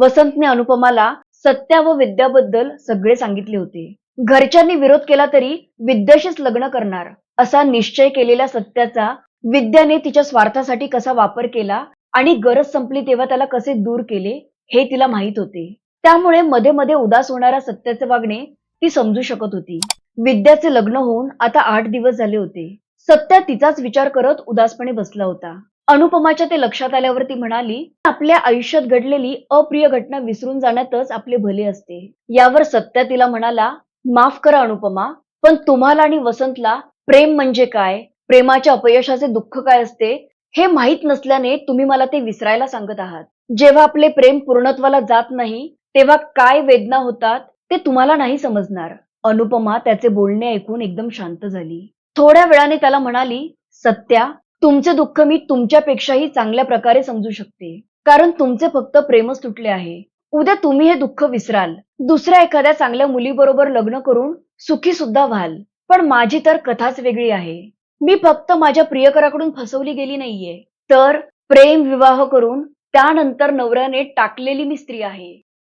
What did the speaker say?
वसंतने अनुपमाला सत्या व विद्याबद्दल सगळे सांगितले होते. घरच्यांनी विरोध केला तरी विद्याशीच लग्न करणार असा निश्चय केलेल्या सत्याचा विद्याने तिच्या स्वार्थासाठी कसा वापर केला आणि गरज संपली तेव्हा त्याला कसे दूर केले हे तिला माहीत होते. त्यामुळे मध्ये मध्ये उदास होणाऱ्या सत्याचे वागणे ती समजू शकत होती. विद्याचे लग्न होऊन आता आठ दिवस झाले होते. सत्या तिचाच विचार करत उदासपणे बसला होता. अनुपमाच्या ते लक्षात आल्यावर ती म्हणाली आपल्या आयुष्यात घडलेली अप्रिय घटना विसरून जाण्यातच आपले भले असते. यावर सत्या तिला म्हणाला माफ करा अनुपमा पण तुम्हाला आणि वसंतला प्रेम म्हणजे काय? प्रेमाच्या अपयशाचे दुःख काय असते? हे माहीत नसल्याने तुम्ही मला ते विसरायला सांगत आहात. जेव्हा आपले प्रेम पूर्णत्वाला जात नाही तेव्हा काय वेदना होतात ते तुम्हाला नाही समजणार. अनुपमा त्याचे बोलणे ऐकून एकदम शांत झाली. थोड्या वेळाने त्याला म्हणाली सत्या तुमचे दुःख मी तुमच्यापेक्षाही चांगल्या प्रकारे समजू शकते. कारण तुमचे फक्त प्रेमच तुटले आहे. उद्या तुम्ही हे दुःख विसराल. दुसऱ्या एखाद्या चांगल्या मुलीबरोबर लग्न करून सुखी सुद्धा व्हाल. पण माझी तर कथाच वेगळी आहे. मी फक्त माझ्या प्रियकराकडून फसवली गेली नाहीये. तर प्रेम विवाह करून त्यानंतर नवऱ्याने टाकलेली मी स्त्री आहे.